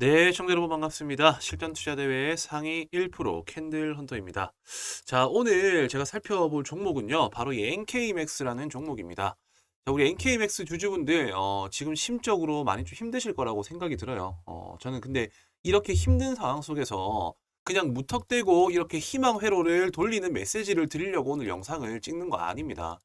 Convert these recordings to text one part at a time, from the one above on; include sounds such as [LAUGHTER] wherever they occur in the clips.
네, 청자 여러분 반갑습니다. 실전 투자 대회 상위 1% 캔들 헌터입니다. 자, 오늘 제가 살펴볼 종목은요. 바로 이 NK맥스라는 종목입니다. 자, 우리 NK맥스 주주분들 어, 지금 심적으로 많이 좀 힘드실 거라고 생각이 들어요. 어, 저는 근데 이렇게 힘든 상황 속에서 그냥 무턱대고 이렇게 희망 회로를 돌리는 메시지를 드리려고 오늘 영상을 찍는 거 아닙니다.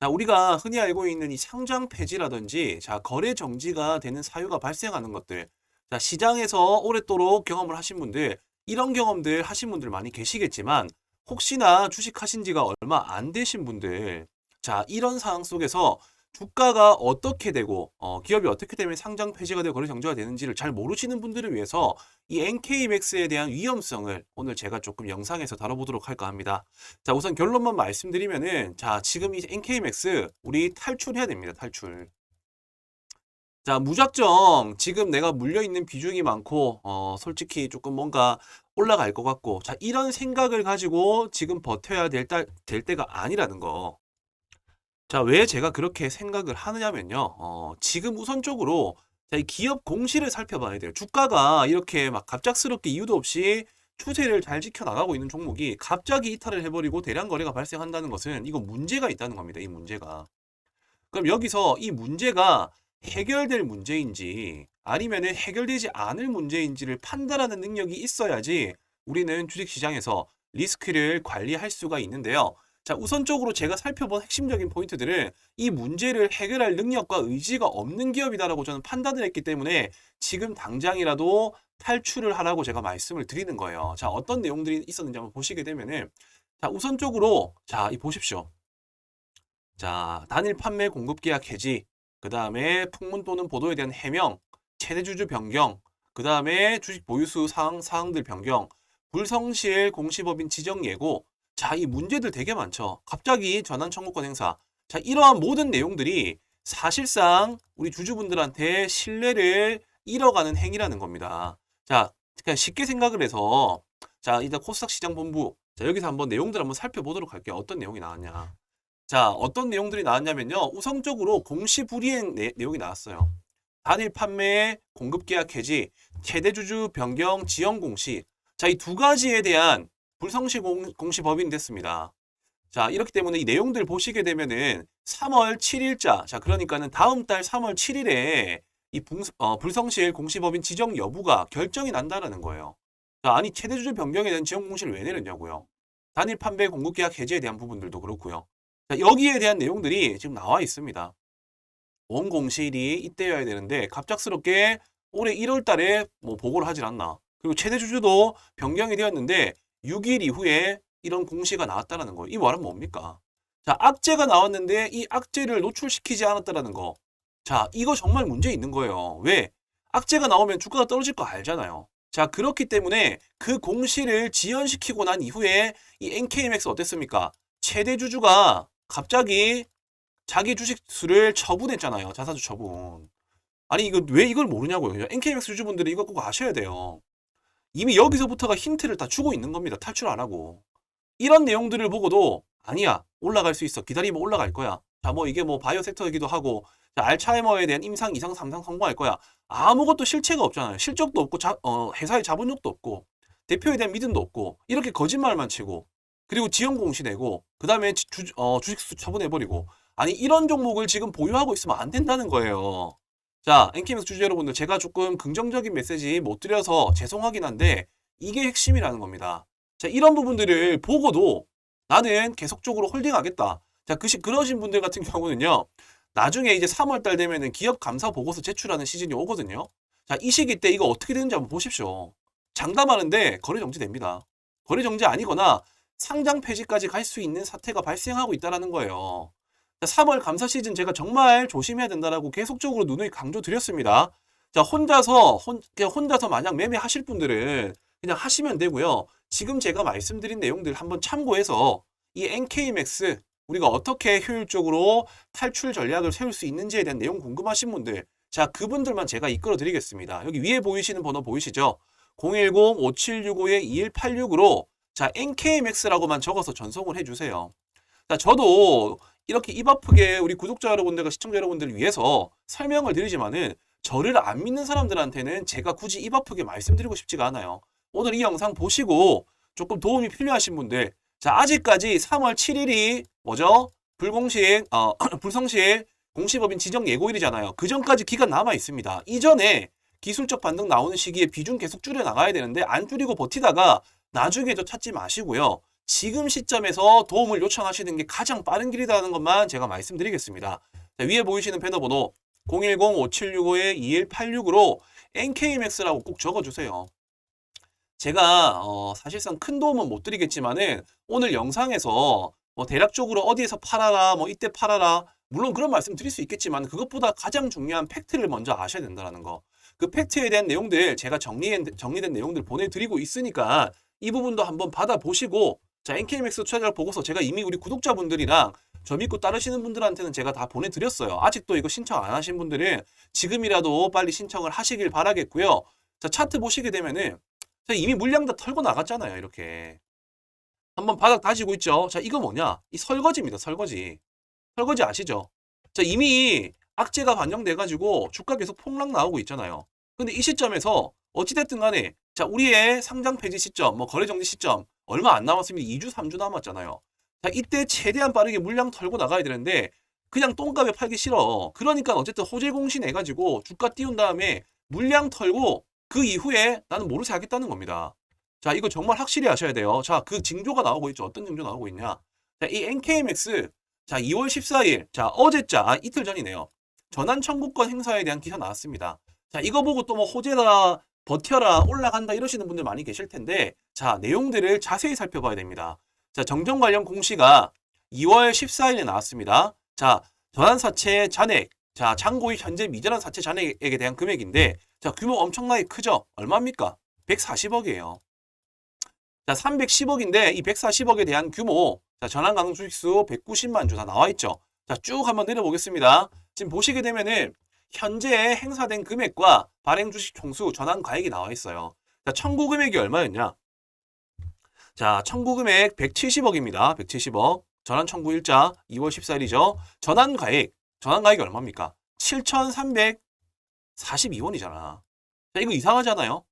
자, 우리가 흔히 알고 있는 이 상장 폐지라든지 자, 거래 정지가 되는 사유가 발생하는 것들 자, 시장에서 오랫도록 경험을 하신 분들, 이런 경험들 하신 분들 많이 계시겠지만, 혹시나 주식하신 지가 얼마 안 되신 분들, 자, 이런 상황 속에서 주가가 어떻게 되고, 어, 기업이 어떻게 되면 상장 폐지가 되고 거래 정지가 되는지를 잘 모르시는 분들을 위해서 이 NK맥스에 대한 위험성을 오늘 제가 조금 영상에서 다뤄보도록 할까 합니다. 자, 우선 결론만 말씀드리면은, 자, 지금 이 NK맥스, 우리 탈출해야 됩니다, 탈출. 자, 무작정 지금 내가 물려있는 비중이 많고, 어, 솔직히 조금 뭔가 올라갈 것 같고, 자, 이런 생각을 가지고 지금 버텨야 될, 따, 될 때가 아니라는 거. 자, 왜 제가 그렇게 생각을 하느냐면요. 어, 지금 우선적으로 자, 이 기업 공시를 살펴봐야 돼요. 주가가 이렇게 막 갑작스럽게 이유도 없이 추세를 잘 지켜나가고 있는 종목이 갑자기 이탈을 해버리고 대량 거래가 발생한다는 것은 이거 문제가 있다는 겁니다. 이 문제가. 그럼 여기서 이 문제가 해결될 문제인지 아니면은 해결되지 않을 문제인지를 판단하는 능력이 있어야지 우리는 주식시장에서 리스크를 관리할 수가 있는데요. 자, 우선적으로 제가 살펴본 핵심적인 포인트들은 이 문제를 해결할 능력과 의지가 없는 기업이다라고 저는 판단을 했기 때문에 지금 당장이라도 탈출을 하라고 제가 말씀을 드리는 거예요. 자, 어떤 내용들이 있었는지 한번 보시게 되면은 자, 우선적으로 자, 이 보십시오. 자, 단일 판매 공급 계약 해지 그 다음에 풍문 또는 보도에 대한 해명, 최대 주주 변경, 그 다음에 주식 보유수 사항, 사항들 변경, 불성실 공시법인 지정 예고. 자, 이 문제들 되게 많죠. 갑자기 전환 청구권 행사. 자, 이러한 모든 내용들이 사실상 우리 주주분들한테 신뢰를 잃어가는 행위라는 겁니다. 자, 그냥 쉽게 생각을 해서 자, 일단 코스닥 시장 본부. 자, 여기서 한번 내용들 한번 살펴보도록 할게요. 어떤 내용이 나왔냐. 자, 어떤 내용들이 나왔냐면요. 우선적으로 공시 불이행 내, 내용이 나왔어요. 단일 판매, 공급 계약 해지, 최대 주주 변경, 지연 공시. 자, 이 두 가지에 대한 불성시 공, 공시 법인이 됐습니다. 자, 이렇기 때문에 이 내용들 보시게 되면은 3월 7일자, 자, 그러니까는 다음 달 3월 7일에 이 붕, 어, 불성실 공시법인 지정 여부가 결정이 난다라는 거예요. 자, 아니, 최대주주 변경에 대한 지정 공시를 왜 내렸냐고요. 단일 판매 공급 계약 해지에 대한 부분들도 그렇고요. 자, 여기에 대한 내용들이 지금 나와 있습니다. 원 공실이 이때여야 되는데 갑작스럽게 올해 1월 달에 뭐 보고를 하질 않나. 그리고 최대 주주도 변경이 되었는데 6일 이후에 이런 공시가 나왔다라는 거예요. 이 말은 뭡니까? 자, 악재가 나왔는데 이 악재를 노출시키지 않았다라는 거. 자, 이거 정말 문제 있는 거예요. 왜? 악재가 나오면 주가가 떨어질 거 알잖아요. 자, 그렇기 때문에 그 공시를 지연시키고 난 이후에 이 NKMX 어땠습니까? 최대 주주가 갑자기 자기 주식 수를 처분했잖아요. 자사주 처분. 아니 이거 왜 이걸 모르냐고요. NKMX 주주분들이 이거 꼭 아셔야 돼요. 이미 여기서부터가 힌트를 다 주고 있는 겁니다. 탈출 안 하고. 이런 내용들을 보고도 아니야. 올라갈 수 있어. 기다리면 올라갈 거야. 자, 뭐 이게 뭐 바이오 섹터이기도 하고 자, 알츠하이머에 대한 임상, 이상, 삼상 성공할 거야. 아무것도 실체가 없잖아요. 실적도 없고 자, 어, 회사의 자본력도 없고 대표에 대한 믿음도 없고 이렇게 거짓말만 치고 그리고 지연 공시 내고 그 다음에 주, 어, 주식 처분해버리고 아니 이런 종목을 지금 보유하고 있으면 안 된다는 거예요. 자, 엔키맥스 주주 여러분들 제가 조금 긍정적인 메시지 못 드려서 죄송하긴 한데 이게 핵심이라는 겁니다. 자, 이런 부분들을 보고도 나는 계속적으로 홀딩하겠다. 자, 그, 그러신 분들 같은 경우는요. 나중에 이제 3월 달 되면은 기업 감사 보고서 제출하는 시즌이 오거든요. 자, 이 시기 때 이거 어떻게 되는지 한번 보십시오. 장담하는데 거래 정지 됩니다. 거래 정지 아니거나 상장 폐지까지 갈 수 있는 사태가 발생하고 있다는 거예요. 3월 감사 시즌 제가 정말 조심해야 된다라고 계속적으로 누누이 강조드렸습니다. 자, 혼자서, 혼, 혼자서 만약 매매하실 분들은 그냥 하시면 되고요. 지금 제가 말씀드린 내용들 한번 참고해서 이 NKMX 우리가 어떻게 효율적으로 탈출 전략을 세울 수 있는지에 대한 내용 궁금하신 분들 자, 그분들만 제가 이끌어 드리겠습니다. 여기 위에 보이시는 번호 보이시죠? 010-5765-2186으로 자, NKMX라고만 적어서 전송을 해주세요. 자, 저도 이렇게 입 아프게 우리 구독자 여러분들과 시청자 여러분들을 위해서 설명을 드리지만은 저를 안 믿는 사람들한테는 제가 굳이 입 아프게 말씀드리고 싶지가 않아요. 오늘 이 영상 보시고 조금 도움이 필요하신 분들, 자, 아직까지 3월 7일이 뭐죠? 불공식, 어, [CLEARS THROAT] 불성실 공시법인 지정 예고일이잖아요. 그 전까지 기간 남아 있습니다. 이전에 기술적 반등 나오는 시기에 비중 계속 줄여 나가야 되는데 안 줄이고 버티다가 나중에 저 찾지 마시고요. 지금 시점에서 도움을 요청하시는 게 가장 빠른 길이라는 것만 제가 말씀드리겠습니다. 자, 위에 보이시는 배너 번호 010-5765-2186으로 NKMX라고 꼭 적어주세요. 제가 어, 사실상 큰 도움은 못 드리겠지만은 오늘 영상에서 뭐 대략적으로 어디에서 팔아라, 뭐 이때 팔아라, 물론 그런 말씀 드릴 수 있겠지만 그것보다 가장 중요한 팩트를 먼저 아셔야 된다는 거. 그 팩트에 대한 내용들 제가 정리된, 정리된 내용들 보내드리고 있으니까 이 부분도 한번 받아보시고 자 NKMX 투자자 보고서 제가 이미 우리 구독자분들이랑 저 믿고 따르시는 분들한테는 제가 다 보내드렸어요. 아직도 이거 신청 안 하신 분들은 지금이라도 빨리 신청을 하시길 바라겠고요. 자 차트 보시게 되면은 자, 이미 물량 다 털고 나갔잖아요. 이렇게 한번 바닥 다지고 있죠. 자 이거 뭐냐? 이 설거지입니다. 설거지. 설거지 아시죠? 자 이미 악재가 반영돼가지고 주가 계속 폭락 나오고 있잖아요. 근데 이 시점에서 어찌됐든 간에 자 우리의 상장 폐지 시점, 뭐 거래 정지 시점 얼마 안 남았습니다. 2주, 3주 남았잖아요. 자 이때 최대한 빠르게 물량 털고 나가야 되는데 그냥 똥값에 팔기 싫어. 그러니까 어쨌든 호재 공신 해가지고 주가 띄운 다음에 물량 털고 그 이후에 나는 모르쇠 하겠다는 겁니다. 자 이거 정말 확실히 아셔야 돼요. 자 그 징조가 나오고 있죠. 어떤 징조 나오고 있냐? 자 이 NKMX 자 2월 14일 자 어제자 아, 이틀 전이네요. 전환 청구권 행사에 대한 기사 나왔습니다. 자, 이거 보고 또 뭐 호재다, 버텨라, 올라간다 이러시는 분들 많이 계실 텐데, 자, 내용들을 자세히 살펴봐야 됩니다. 자, 정정 관련 공시가 2월 14일에 나왔습니다. 자, 전환 사채 잔액, 자, 창고의 현재 미전환 사채 잔액에 대한 금액인데, 자, 규모 엄청나게 크죠? 얼마입니까? 140억이에요. 자, 310억인데, 이 140억에 대한 규모, 자, 전환 가능 주식수 190만 주 다 나와 있죠. 자, 쭉 한번 내려보겠습니다. 지금 보시게 되면은 현재 행사된 금액과 발행 주식 총수 전환 가액이 나와 있어요. 자, 청구 금액이 얼마였냐? 자, 청구 금액 170억입니다. 170억. 전환 청구 일자 2월 14일이죠. 전환 가액. 전환 가액이 얼마입니까? 7,342원이잖아. 자, 이거 이상하잖아요.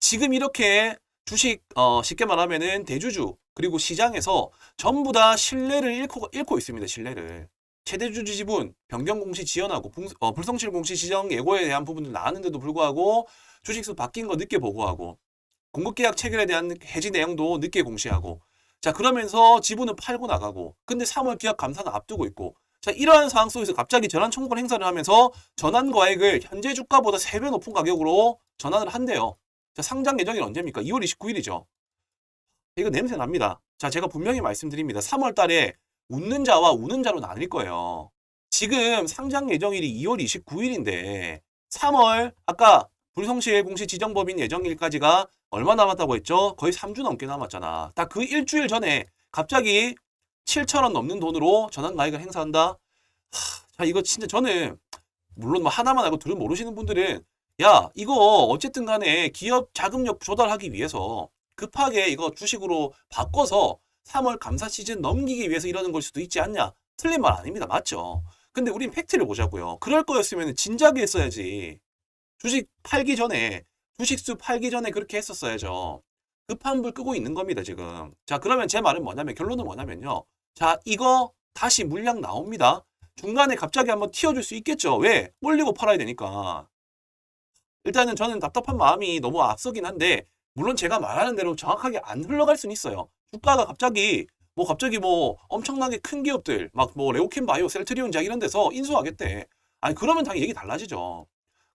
지금 이렇게 주식 어, 쉽게 말하면은 대주주 그리고 시장에서 전부 다 신뢰를 잃고, 잃고 있습니다. 신뢰를. 최대주주 지분, 변경 공시 지연하고 불, 어, 불성실 공시 지정 예고에 대한 부분들 나왔는데도 불구하고 주식수 바뀐 거 늦게 보고하고 공급계약 체결에 대한 해지 내용도 늦게 공시하고 자 그러면서 지분은 팔고 나가고 근데 3월 기업 감사는 앞두고 있고 자 이러한 상황 속에서 갑자기 전환 청구권 행사를 하면서 전환 거액을 현재 주가보다 3배 높은 가격으로 전환을 한대요. 자 상장 예정일 언제입니까? 2월 29일이죠. 이거 냄새 납니다. 자 제가 분명히 말씀드립니다. 3월 달에 웃는 자와 우는 자로 나뉠 거예요. 지금 상장 예정일이 2월 29일인데 3월 아까 불성실 공시 지정법인 예정일까지가 얼마 남았다고 했죠? 거의 3주 넘게 남았잖아. 딱 그 일주일 전에 갑자기 7천원 넘는 돈으로 전환 가액을 행사한다? 하, 자 이거 진짜 저는 물론 뭐 하나만 알고 둘은 모르시는 분들은 야 이거 어쨌든 간에 기업 자금력 조달하기 위해서 급하게 이거 주식으로 바꿔서 3월 감사 시즌 넘기기 위해서 이러는 걸 수도 있지 않냐? 틀린 말 아닙니다. 맞죠? 근데 우린 팩트를 보자고요. 그럴 거였으면 진작에 했어야지. 주식 팔기 전에, 주식수 팔기 전에 그렇게 했었어야죠. 급한 불 끄고 있는 겁니다, 지금. 자, 그러면 제 말은 뭐냐면, 결론은 뭐냐면요. 자, 이거 다시 물량 나옵니다. 중간에 갑자기 한번 튀어줄 수 있겠죠. 왜? 올리고 팔아야 되니까. 일단은 저는 답답한 마음이 너무 앞서긴 한데, 물론 제가 말하는 대로 정확하게 안 흘러갈 수는 있어요. 주가가 갑자기 뭐 갑자기 뭐 엄청나게 큰 기업들 막 뭐 레오킨 바이오, 셀트리온작 이런 데서 인수하겠대. 아니 그러면 당연히 얘기 달라지죠.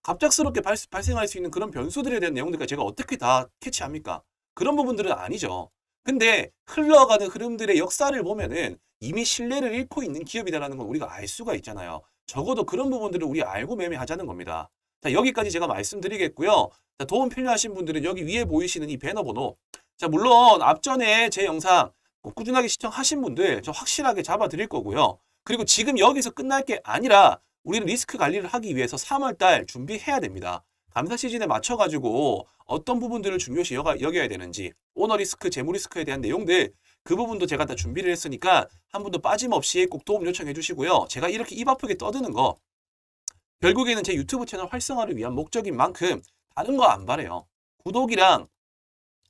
갑작스럽게 발, 발생할 수 있는 그런 변수들에 대한 내용들까지 제가 어떻게 다 캐치합니까? 그런 부분들은 아니죠. 근데 흘러가는 흐름들의 역사를 보면은 이미 신뢰를 잃고 있는 기업이다라는 걸 우리가 알 수가 있잖아요. 적어도 그런 부분들을 우리 알고 매매하자는 겁니다. 자, 여기까지 제가 말씀드리겠고요. 자, 도움 필요하신 분들은 여기 위에 보이시는 이 배너 번호. 자, 물론 앞전에 제 영상 꾸준하게 시청하신 분들 저 확실하게 잡아 드릴 거고요. 그리고 지금 여기서 끝날 게 아니라 우리는 리스크 관리를 하기 위해서 3월 달 준비해야 됩니다. 감사 시즌에 맞춰 가지고 어떤 부분들을 중요시 여겨야 되는지 오너 리스크, 재무 리스크에 대한 내용들 그 부분도 제가 다 준비를 했으니까 한 분도 빠짐없이 꼭 도움 요청해 주시고요. 제가 이렇게 입 아프게 떠드는 거 결국에는 제 유튜브 채널 활성화를 위한 목적인 만큼 다른 거 안 바래요. 구독이랑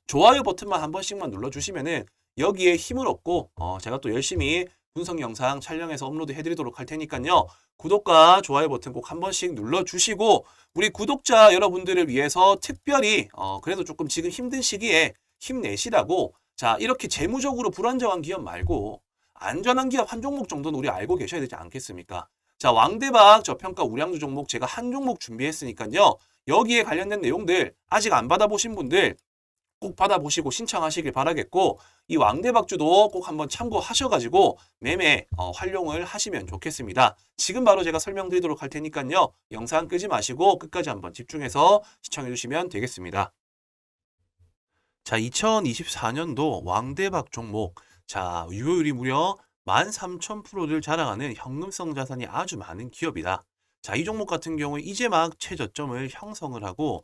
좋아요 버튼만 한 번씩만 눌러주시면은 여기에 힘을 얻고 어, 제가 또 열심히 분석 영상 촬영해서 업로드 해드리도록 할 테니까요. 구독과 좋아요 버튼 꼭 한 번씩 눌러주시고 우리 구독자 여러분들을 위해서 특별히 어, 그래도 조금 지금 힘든 시기에 힘내시라고 자 이렇게 재무적으로 불안정한 기업 말고 안전한 기업 한 종목 정도는 우리 알고 계셔야 되지 않겠습니까? 자 왕대박 저평가 우량주 종목 제가 한 종목 준비했으니까요. 여기에 관련된 내용들 아직 안 받아보신 분들 꼭 받아보시고 신청하시길 바라겠고 이 왕대박주도 꼭 한번 참고하셔가지고 매매 어, 활용을 하시면 좋겠습니다. 지금 바로 제가 설명드리도록 할 테니까요. 영상 끄지 마시고 끝까지 한번 집중해서 시청해 주시면 되겠습니다. 자, 2024년도 왕대박 종목. 자, 유효율이 무려 13,000%를 자랑하는 현금성 자산이 아주 많은 기업이다. 자, 이 종목 같은 경우에 이제 막 최저점을 형성을 하고